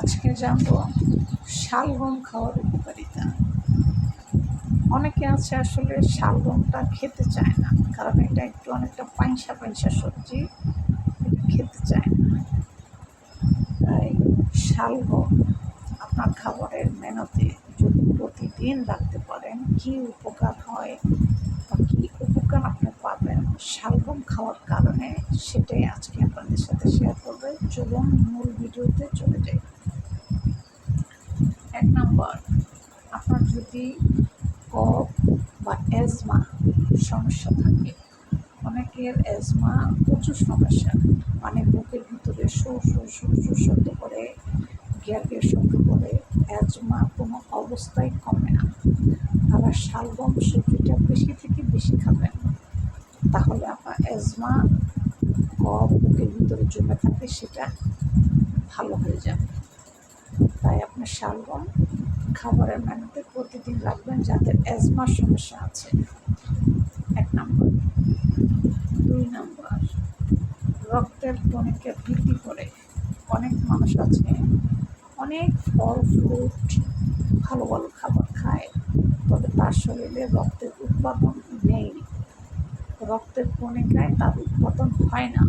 আজকে জানব শালগম খাওয়ার উপকারিতা। অনেকে আছে আসলে শালগমটা খেতে চায় না, কারণ এটা একটু অনেকটা পাইসা পাইসা সবজি, এটা খেতে চায় না। তাই শালগম আপনার খাবারের মেনুতে যদি প্রতিদিন রাখতে পারেন, কি উপকার হয় বা কী উপকার আপনি পাবেন শালগম খাওয়ার কারণে, সেটাই আজকে আপনাদের সাথে শেয়ার করবে। চলুন মূল ভিডিওতে চলে যাই এক নম্বর আপনার যদি কফ বা অ্যাজমা সমস্যা থাকে, অনেকের অ্যাজমা প্রচুর সমস্যা। মানে বুকের ভিতরে সৌ সৌ সৌ সৌ শব্দ করে গ্যাপের শব্দ করে অ্যাজমা কোনো অবস্থায় কমে না। তারা শালগম সবজিটা বেশি থেকে বেশি খাবেন তাহলে আপনার অ্যাজমা কফ বুকের ভিতরে জমে থাকে, সেটা ভালো হয়ে যাবে। তাই আপনার শালগম খাবারের মেনুতে প্রতিদিন রাখবেন যাদের অ্যাজমার সমস্যা আছে। এক নম্বর। দুই নম্বর। রক্তের টনিকে বৃদ্ধি করে অনেক মানুষ আছে, অনেক ফল, ফ্রুট, ভালো ভালো খাবার খায়, তবে তার শরীরে রক্তের উৎপাদন নেই। রক্তের কণিকায় তার উৎপাদন হয় না।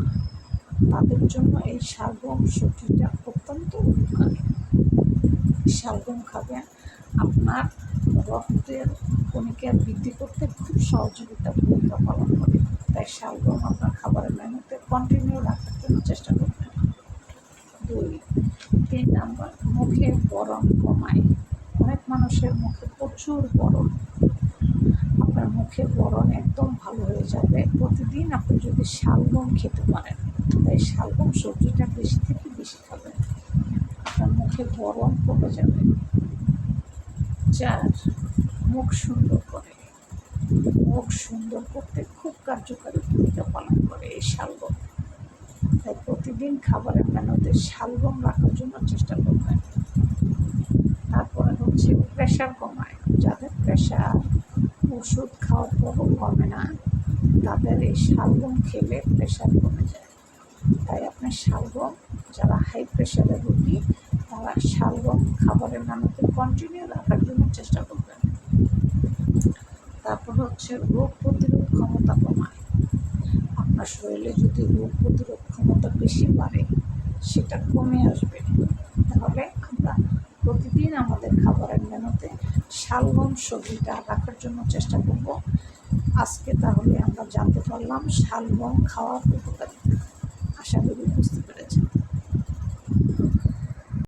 তাদের জন্য এই শালগম সবজিটা অত্যন্ত উপকারী। শালগম খাবেন আপনার রক্তের কণিকা বৃদ্ধি করতে খুব সহযোগিতা ভূমিকা পালন করে। তাই শালগম আপনার খাবারের মেনুতে কন্টিনিউ রাখার জন্য চেষ্টা করবেন। দুই, তিন নাম্বার, মুখে গরম কমায়। অনেক মানুষের মুখে প্রচুর গরম। আপনার মুখের গরম একদম ভালো হয়ে যাবে। প্রতিদিন আপনি যদি শালগম খেতে পারেন, তাই শালগম সবজিটা বেশি থেকে বেশি খাবেন। মুখে গরম কমে যাবে। চার মুখ সুন্দর করে, মুখ সুন্দর করতে খুব কার্যকারী ভূমিকা পালন করে এই শালগম তাই প্রতিদিন খাবারের মেনুতে শালগম রাখার জন্য চেষ্টা করবেন। তারপরে হচ্ছে প্রেশার কমায়। যাদের প্রেশার, ওষুধ খাওয়ার পরও কমে না, তাদের এই শালগম খেলে প্রেশার কমে যায়। তাই আপনার শালগম যারা হাই প্রেশারের রোগী তারা শালগম খাবারের নামতে কন্টিনিউ রাখার জন্য চেষ্টা করবেন। তারপর হচ্ছে রোগ প্রতিরোধ ক্ষমতা কমায়। আপনার শরীরে যদি রোগ প্রতিরোধ ক্ষমতা বেশি বাড়ে, সেটা কমে আসবে। তাহলে আমরা প্রতিদিন আমাদের খাবারের মেনুতে শালগম সবজিটা রাখার জন্য চেষ্টা করব। আজকে তাহলে আমরা জানতে পারলাম শালগম খাওয়ার উপকারিতা। আশা করি বুঝতে পেরেছেন।